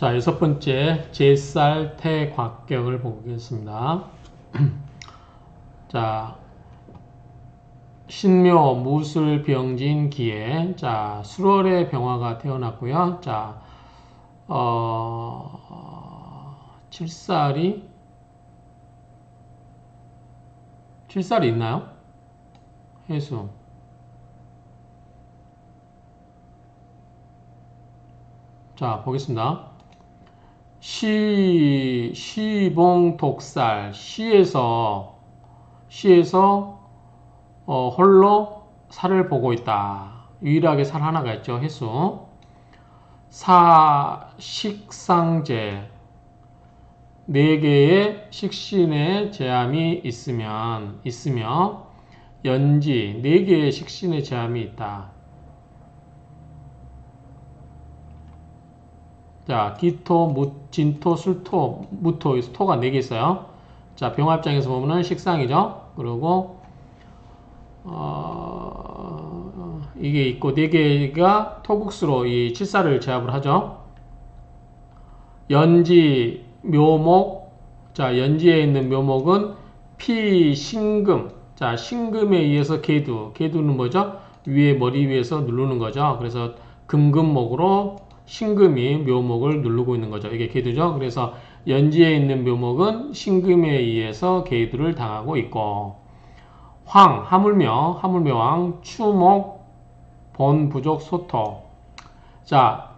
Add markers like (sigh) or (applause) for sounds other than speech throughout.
자, 여섯 번째 제쌀 태곽격을 보겠습니다. (clears throat) 자, 신묘 무술 병진 기에 자, 수월의 병화가 태어났고요. 자, 어, 칠살이 칠살이 있나요? 해수 자, 보겠습니다. 시, 시봉 독살, 시에서, 시에서, 어, 홀로 살을 보고 있다. 유일하게 살 하나가 있죠. 횟수. 사, 식상제. 네 개의 식신의 제함이 있으면, 있으며, 연지, 네 개의 식신의 제함이 있다. 자, 기토, 무, 진토, 술토, 무토, 토가 4개 있어요. 자, 병합장에서 보면은 식상이죠. 그리고, 어, 이게 있고, 4개가 토국수로 이 칠사를 제압을 하죠. 연지, 묘목, 자, 연지에 있는 묘목은 피, 신금, 자, 신금에 의해서 개두, 개두는 뭐죠? 위에, 머리 위에서 누르는 거죠. 그래서 금금목으로 신금이 묘목을 누르고 있는 거죠. 이게 개두죠. 그래서 연지에 있는 묘목은 신금에 의해서 개두를 당하고 있고 황, 하물며, 하물며왕, 추목, 본, 부족, 소토. 자,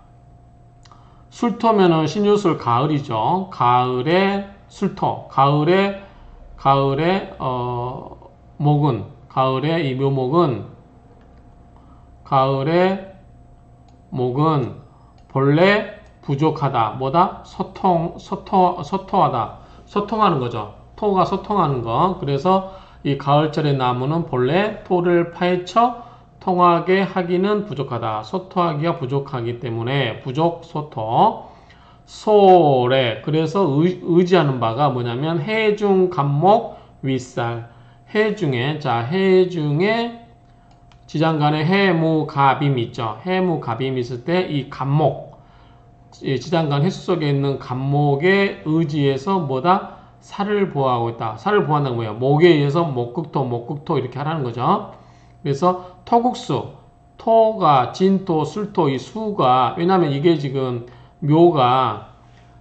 술토면은 신유술 가을이죠. 가을에 술토, 가을에, 가을에, 어, 목은, 가을에 이 묘목은, 가을에 목은 본래 부족하다. 뭐다? 소통, 소토, 소토하다. 소통하는 거죠. 토가 소통하는 거. 그래서 이 가을철의 나무는 본래 토를 파헤쳐 통하게 하기는 부족하다. 소토하기가 부족하기 때문에 부족, 소토. 소래. 그래서 의, 지하는 바가 뭐냐면 해중, 간목, 윗살. 해중에, 자, 해중에 지장 간에 해무, 가빔 있죠. 해무, 가빔 있을 때이 간목, 지장 간 해수 속에 있는 간목의 의지에서 뭐다? 살을 보호하고 있다. 살을 보호한다는 거예요. 목에 의해서 목극토, 목극토 이렇게 하라는 거죠. 그래서 토국수, 토가 진토, 술토 이 수가 왜냐하면 이게 지금 묘가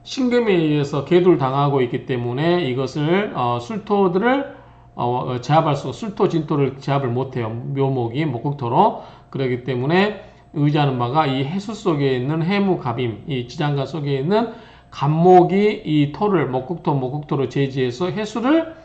신금에 의해서 개돌 당하고 있기 때문에 이것을 어, 술토들을 어, 제압할 수 술토 진토를 제압을 못해요. 묘목이 목극토로 그렇기 때문에 의지하는 바가 이 해수 속에 있는 해무갑임, 이 지장간 속에 있는 간목이 이 토를 목극토, 목극토로 제지해서 해수를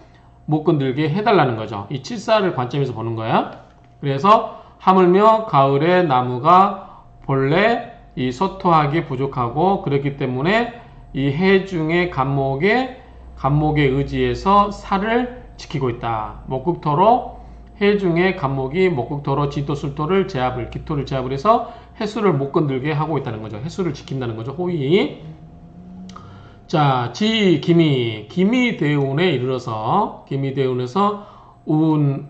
못 건들게 해달라는 거죠. 이 칠사를 관점에서 보는 거야. 그래서 하물며 가을에 나무가 본래 이 소토하기 부족하고 그렇기 때문에 이 해중의 간목의 간목에 의지해서 살을 지키고 있다. 목극토로 해중의 간목이 목극토로 지도술토를 제압을 기토를 제압을 해서 해수를 못 건들게 하고 있다는 거죠. 해수를 지킨다는 거죠. 호의. 자, 지 기미 기미 대운에 이르러서 기미 대운에서 운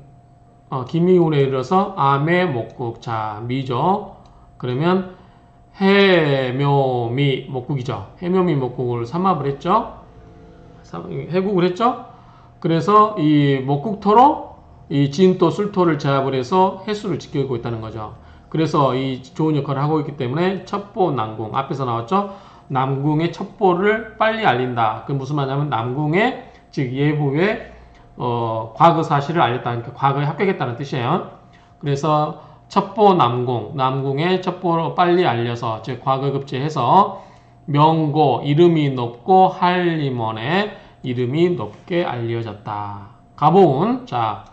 어, 기미운에 이르러서 암의 목국 자 미죠. 그러면 해묘미 목국이죠. 해묘미 목국을 삼합을 했죠. 해국을 했죠. 그래서 이 목국토로 이 진토, 술토를 제압을 해서 해수를 지키고 있다는 거죠. 그래서 이 좋은 역할을 하고 있기 때문에 첩보 남궁 앞에서 나왔죠. 남궁의 첩보를 빨리 알린다. 그 무슨 말이냐면 남궁의 즉 예부의 어, 과거 사실을 알렸다. 그러니까 과거에 합격했다는 뜻이에요. 그래서 첩보 남궁, 남궁의 첩보를 빨리 알려서 즉 과거 급제해서 명고 이름이 높고 할림원의 이름이 높게 알려졌다. 가보운 자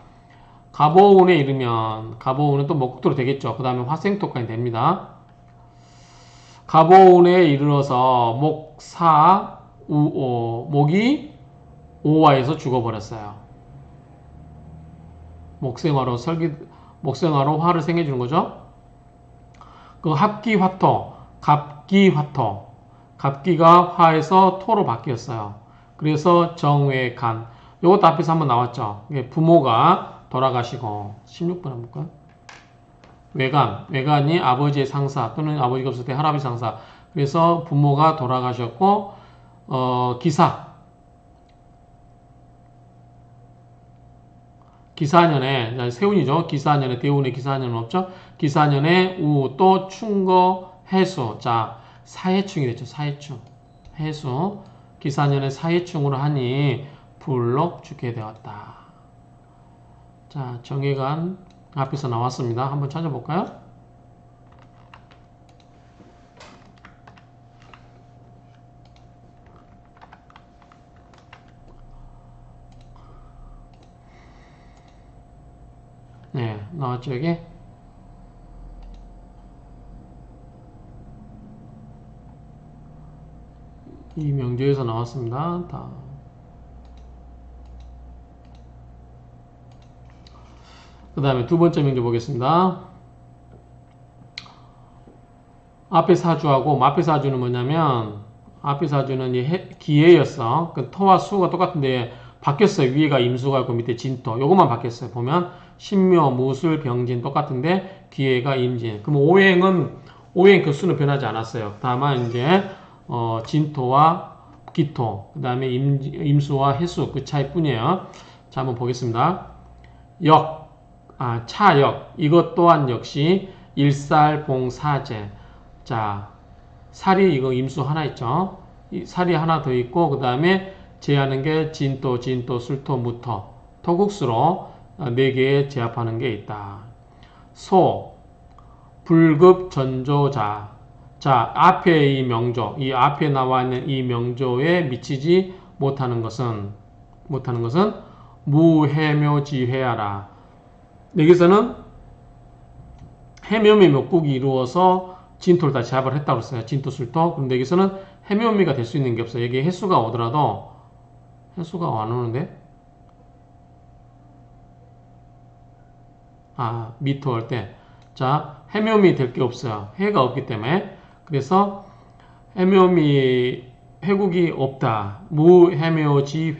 가보운에 이르면 가보운은 또 목국토로 되겠죠. 그 다음에 화생토까지 됩니다. 가보운에 이르러서 목사 우오 목이 오화에서 죽어버렸어요. 목생화로 설기 목생화로 화를 생겨주는 거죠. 그 합기화토 갑기화토 갑기가 화에서 토로 바뀌었어요. 그래서 정외 간 요것도 앞에서 한번 나왔죠. 부모가 돌아가시고 16번 한번 볼까요? 외간, 외간이 아버지의 상사 또는 아버지가 없을 때 할아버지 상사 그래서 부모가 돌아가셨고 어, 기사 기사년에 세운이죠. 기사년에 대운에 기사년은 없죠. 기사년에 우 또 충거 해수 자 사해충이 됐죠. 사해충 해수 기사년에 사해충으로 하니 불록 죽게 되었다. 자 정해관 앞에서 나왔습니다. 한번 찾아볼까요? 네, 나왔죠, 여기? 이 명제에서 나왔습니다. 다. 그 다음에 두 번째 명제 보겠습니다. 앞에 사주하고 앞에 사주는 뭐냐면 앞에 사주는 기해였어. 그 터와 수가 똑같은데 바뀌었어요. 위에가 임수가 있고 밑에 진토. 요것만 바뀌었어요. 보면 신묘, 무술, 병진 똑같은데 기해가 임진. 그럼 오행은 오행 그 수는 변하지 않았어요. 다만 이제 어, 진토와 기토, 그 다음에 임, 임수와 해수 그 차이뿐이에요. 자 한번 보겠습니다. 역, 아 차역 이것 또한 역시 일살봉사제. 자 살이 이거 임수 하나 있죠. 이 살이 하나 더 있고 그 다음에 제하는 게 진토, 진토, 술토, 무토, 토국수로 어, 네 개에 제압하는 게 있다. 소, 불급 전조자. 자, 앞에 이 명조, 이 앞에 나와 있는 이 명조에 미치지 못하는 것은 못하는 것은 무해묘지회하라. 여기서는 해묘미 목국이 이루어서 진토를 다 제압을 했다고 했어요. 진토, 술토. 그런데 여기서는 해묘미가 될 수 있는 게 없어요. 여기 해수가 오더라도 해수가 안 오는데? 아, 미토 할 때. 자, 해묘미 될 게 없어요. 해가 없기 때문에. 그래서 해묘미, 해국이 없다. 무해묘지회야라.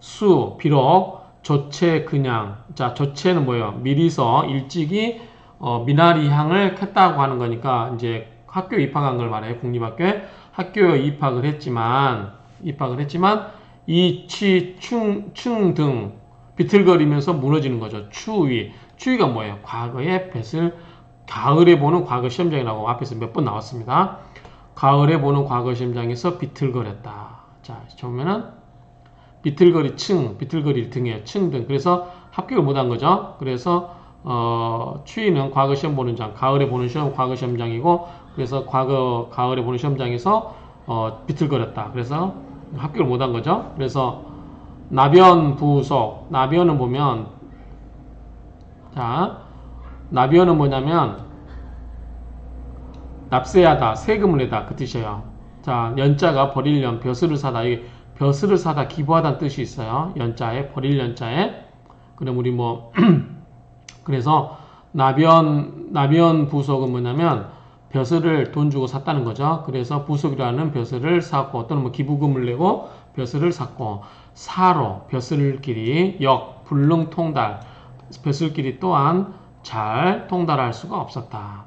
수, 비록, 조체 그냥. 자, 조체는 뭐예요? 미리서 일찍이 어, 미나리 향을 캤다고 하는 거니까 이제 학교 입학한 걸 말해요. 국립학교에. 학교에 입학을 했지만, 입학을 했지만, 이, 취, 충, 충등 비틀거리면서 무너지는 거죠. 추위. 추위가 뭐예요? 과거의 뱃을 가을에 보는 과거 시험장이라고 앞에서 몇 번 나왔습니다. 가을에 보는 과거 시험장에서 비틀거렸다. 자, 보면은 비틀거리 층, 비틀거리 등이에요. 층 등. 그래서 합격을 못한 거죠. 그래서 어, 추위는 과거 시험 보는 장, 가을에 보는 시험 과거 시험장이고 그래서 과거 가을에 보는 시험장에서 어, 비틀거렸다. 그래서 합격을 못한 거죠. 그래서 나변 부속, 나변은 보면 자, 나변은 뭐냐면 납세하다, 세금을 내다 그 뜻이에요. 자, 연자가 버릴 연, 벼슬을 사다. 이게 벼슬을 사다, 기부하다는 뜻이 있어요. 연자에 버릴 연자에. 그럼 우리 뭐 (clears throat) 그래서 나변 나변 부속은 뭐냐면 벼슬을 돈 주고 샀다는 거죠. 그래서 부속이라는 벼슬을 샀고 또는 뭐 기부금을 내고 벼슬을 샀고 사로 벼슬끼리 역 불능 통달 벼슬끼리 또한 잘 통달할 수가 없었다.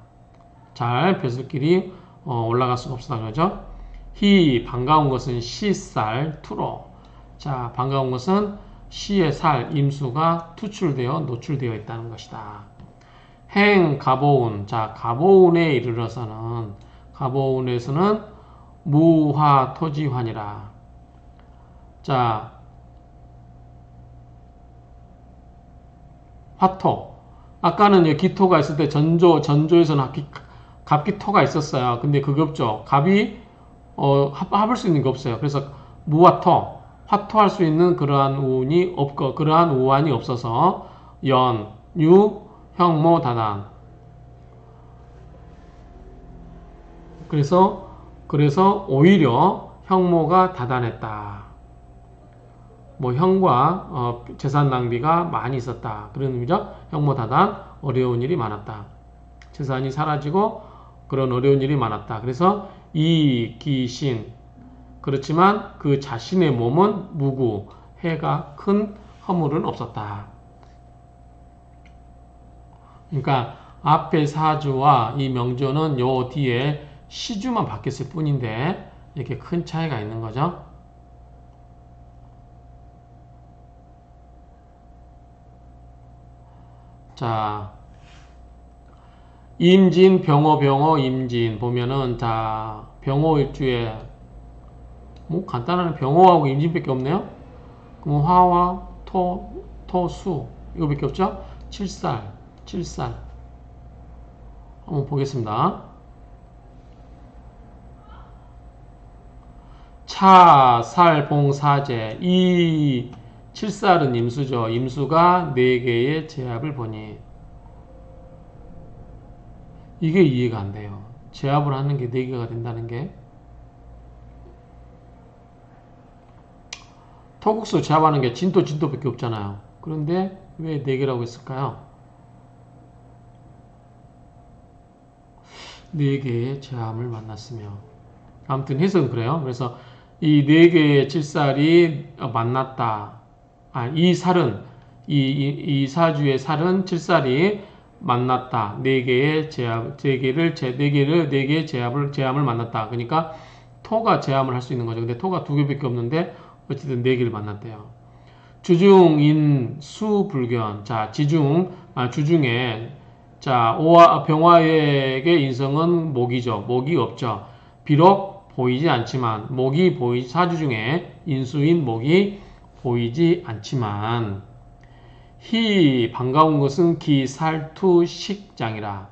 잘 벼슬끼리 어, 올라갈 수가 없었다 그러죠. 희 반가운 것은 시살 투로 자 반가운 것은 시의 살 임수가 투출되어 노출되어 있다는 것이다. 행 가보운 자 가보운에 이르러서는 가보운에서는 무화 토지환이라 자 화토 아까는 여기 기토가 있을 때 전조 전조에서는 합기, 갑기토가 있었어요. 근데 그게 없죠. 갑이 어, 합, 합을 수 있는 게 없어요. 그래서 무화토 화토할 수 있는 그러한 운이 없고 그러한 우환이 없어서 연, 유, 형모, 다단. 그래서 그래서 오히려 형모가 다단했다. 뭐 형과 어, 재산 낭비가 많이 있었다. 그런 의미죠. 형모 다단 어려운 일이 많았다. 재산이 사라지고 그런 어려운 일이 많았다. 그래서 이 기신 그렇지만 그 자신의 몸은 무구 해가 큰 허물은 없었다. 그러니까 앞에 사주와 이 명조는 요 뒤에 시주만 바뀌었을 뿐인데 이렇게 큰 차이가 있는 거죠. 자, 임진, 병호, 병호, 임진 보면은 자 병호 일주에 뭐 간단한 병호하고 임진밖에 없네요. 그럼 화와 토, 토, 수 이거밖에 없죠? 칠살, 칠살 한번 보겠습니다. 차, 살, 봉, 사제 이 칠살은 임수죠. 임수가 네 개의 제압을 보니 이게 이해가 안 돼요. 제압을 하는 게 4개가 된다는 게. 토국수 제압하는 게 진토, 진토밖에 없잖아요. 그런데 왜 4개라고 했을까요? 4개의 제압을 만났으며. 아무튼 해석은 그래요. 그래서 이 4개의 칠살이 만났다. 아, 이 살은, 이, 이, 이 사주의 살은 칠살이 만났다. 네 개의 제압, 네 개를 제, 네 개를 네 개의 제압을 제압을 만났다. 그러니까 토가 제압을 할 수 있는 거죠. 근데 토가 두 개밖에 없는데 어쨌든 네 개를 만났대요. 주중인 수불견. 자, 지중 아, 주중에 자 오화 병화에게 인성은 목이죠. 목이 없죠. 비록 보이지 않지만 목이 보이 사주 중에 인수인 목이 보이지 않지만 희 반가운 것은 기살투식장이라.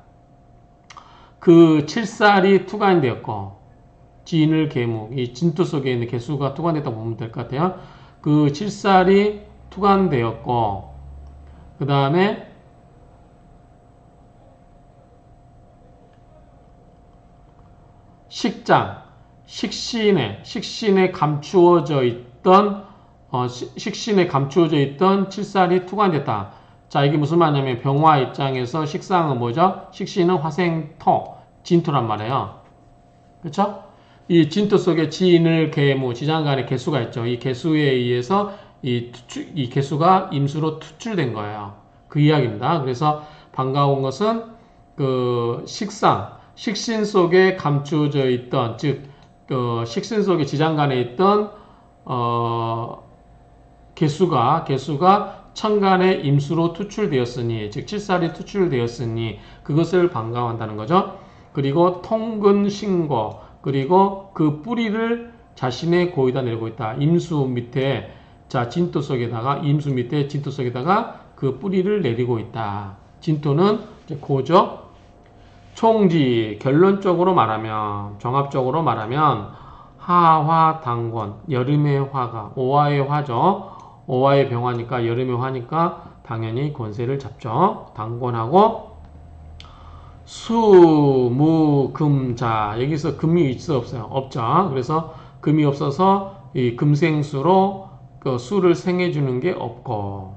그 칠살이 투간되었고 진을 계목 이 진투 속에 있는 개수가 투간됐다고 보면 될 것 같아요. 그 칠살이 투간되었고 그 다음에 식장 식신에 식신에 감추어져 있던 어, 식신에 감추어져 있던 칠살이 투관됐다. 자, 이게 무슨 말이냐면 병화 입장에서 식상은 뭐죠? 식신은 화생토, 진토란 말이에요. 그렇죠? 이 진토 속에 진을 계무, 지장간의 개수가 있죠. 이 개수에 의해서 이, 투출, 이 개수가 임수로 투출된 거예요. 그 이야기입니다. 그래서 반가운 것은 그 식상, 식신 속에 감추어져 있던, 즉, 그 식신 속에 지장간에 있던 어, 개수가 개수가 천간의 임수로 투출되었으니 즉 칠살이 투출되었으니 그것을 반가워한다는 거죠. 그리고 통근 신고 그리고 그 뿌리를 자신의 고에다 내리고 있다. 임수 밑에 자 진토 속에다가 임수 밑에 진토 속에다가 그 뿌리를 내리고 있다. 진토는 고죠. 총지 결론적으로 말하면 종합적으로 말하면 하화 당권 여름의 화가 오화의 화죠. 오화의 병화니까 여름의 화니까 당연히 권세를 잡죠. 당권하고 수, 무, 금, 자 여기서 금이 있어 없어요? 없죠. 그래서 금이 없어서 이 금생수로 그 수를 생해주는 게 없고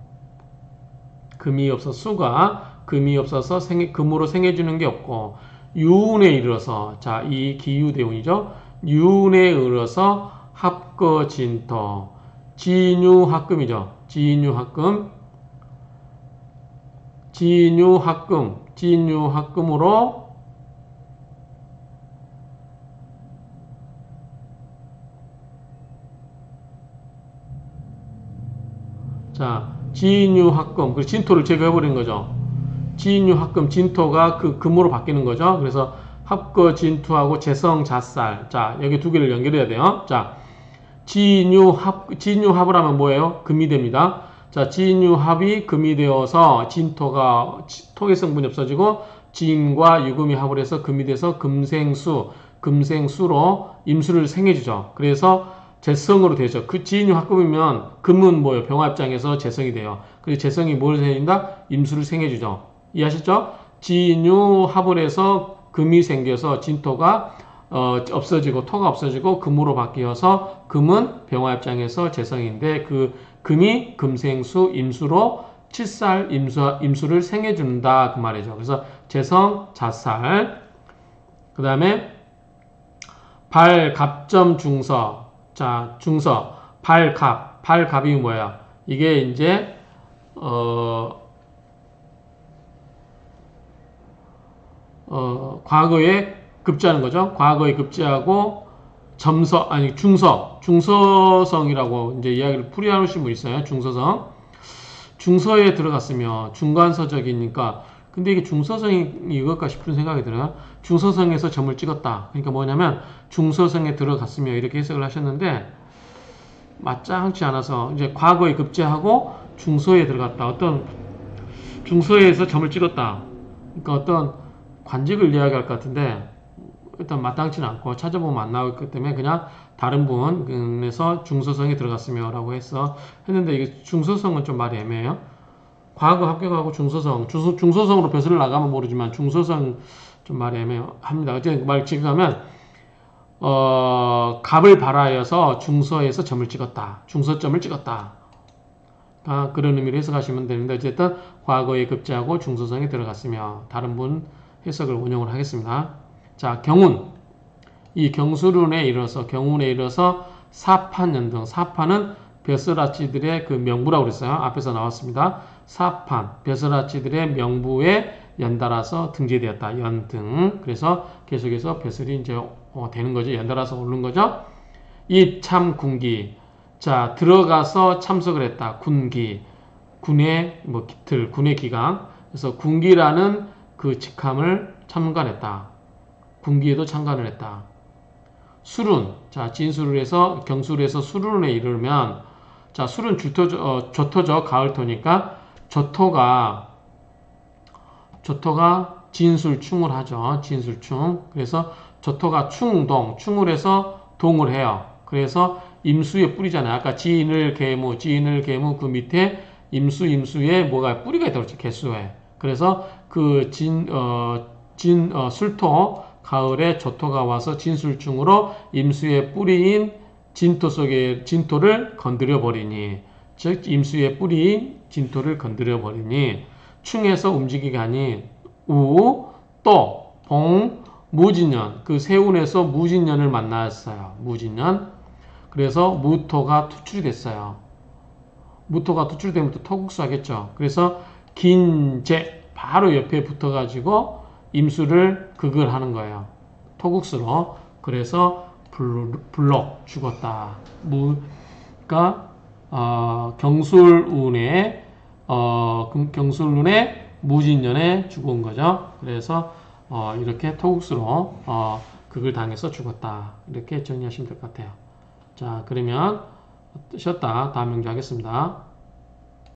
금이 없어 수가 금이 없어서 생해, 금으로 생해주는 게 없고 유운에 이르러서 자 이 기유대운이죠. 유운에 이르러서 합거진토 진유합금이죠. 진유합금. 진유합금. 진유합금으로 자, 진유합금. 그 진토를 제거해버린 거죠. 진유합금, 진토가 그 금으로 바뀌는 거죠. 그래서 합거 진투하고 재성 자살. 자, 여기 두 개를 연결해야 돼요. 자, 진유합, 진유합을 하면 뭐예요? 금이 됩니다. 자, 진유합이 금이 되어서 진토가, 토의 성분이 없어지고 진과 유금이 합을 해서 금이 돼서 금생수, 금생수로 임수를 생해주죠. 그래서 재성으로 되죠. 그 진유합금이면 금은 뭐예요? 병화 입장에서 재성이 돼요. 그래서 재성이 뭘 생긴다? 임수를 생해주죠. 이해하셨죠? 진유합을 해서 금이 생겨서 진토가 어, 없어지고 토가 없어지고 금으로 바뀌어서 금은 병화 입장에서 재성인데 그 금이 금생수 임수로 칠살 임수, 임수를 생해 준다. 그 말이죠. 그래서 재성 자살. 그 다음에 발 갑점 중서. 자 중서. 발갑. 발갑이 뭐야? 이게 이제 어, 어 과거에 급제하는 거죠. 과거에 급제하고 점서 아니 중서 중서성이라고 이제 이야기를 풀이하신 분 있어요. 중서성 중서에 들어갔으며 중간서적이니까 근데 이게 중서성이 이걸까 싶은 생각이 들어요. 중서성에서 점을 찍었다. 그러니까 뭐냐면 중서성에 들어갔으며 이렇게 해석을 하셨는데 맞짱치 않아서 이제 과거에 급제하고 중서에 들어갔다. 어떤 중서에서 점을 찍었다. 그러니까 어떤 관직을 이야기할 것 같은데 일단 마땅치는 않고 찾아보면 안 나오기 때문에 그냥 다른 부분에서 중서성에 들어갔으며 라고 해서 했는데 이게 중서성은 좀 말이 애매해요. 과거 합격하고 중서성, 중서, 중서성으로 벼슬을 나가면 모르지만 중서성 좀 말이 애매합니다. 어쨌든 말 지금 하면 어, 갑을 발하여서 중서에서 점을 찍었다. 중서점을 찍었다. 아, 그런 의미로 해석하시면 되는데 어쨌든 과거에 급제하고 중서성에 들어갔으며 다른 분 해석을 운영을 하겠습니다. 자, 경운. 이 경수론에 이르러서 경운에 이르러서 사판 연등. 사판은 벼슬아치들의 그 명부라고 그랬어요. 앞에서 나왔습니다. 사판, 벼슬아치들의 명부에 연달아서 등재되었다. 연등. 그래서 계속해서 벼슬이 이제 어, 되는 거죠. 연달아서 오르는 거죠. 이 참 군기. 자, 들어가서 참석을 했다. 군기. 군의 뭐 기틀, 군의 기강. 그래서 군기라는 그 직함을 참관했다. 군기에도 참관을 했다. 술은 자 진술을 해서 경술을 해서 술운에 이르면 자 술은 주토 어, 조토죠 가을토니까 조토가 조토가 진술충을 하죠. 진술충. 그래서 조토가 충동 충을 해서 동을 해요. 그래서 임수에 뿌리잖아요. 아까 지인을 계무 지인을 계무 그 밑에 임수 임수에 뭐가 뿌리가 있다고 그랬죠. 개수에. 그래서 그 진 어, 진, 어, 술토 가을에 조토가 와서 진술중으로 임수의 뿌리인 진토 속에 진토를 건드려 버리니 즉 임수의 뿌리인 진토를 건드려 버리니 충에서 움직이가 아닌 우또 봉 무진년. 그 세운에서 무진년을 만났어요. 무진년. 그래서 무토가 투출이 됐어요. 무토가 투출되면 또 토국수 하겠죠. 그래서 긴제 바로 옆에 붙어 가지고 임수를 극을 하는 거예요. 토국수로. 그래서 불록 죽었다. 무가 어, 경술운에 어, 경술운에 무진년에 죽은 거죠. 그래서 어, 이렇게 토국수로 어, 극을 당해서 죽었다. 이렇게 정리하시면 될 것 같아요. 자, 그러면 쉬었다 다음 명제 하겠습니다.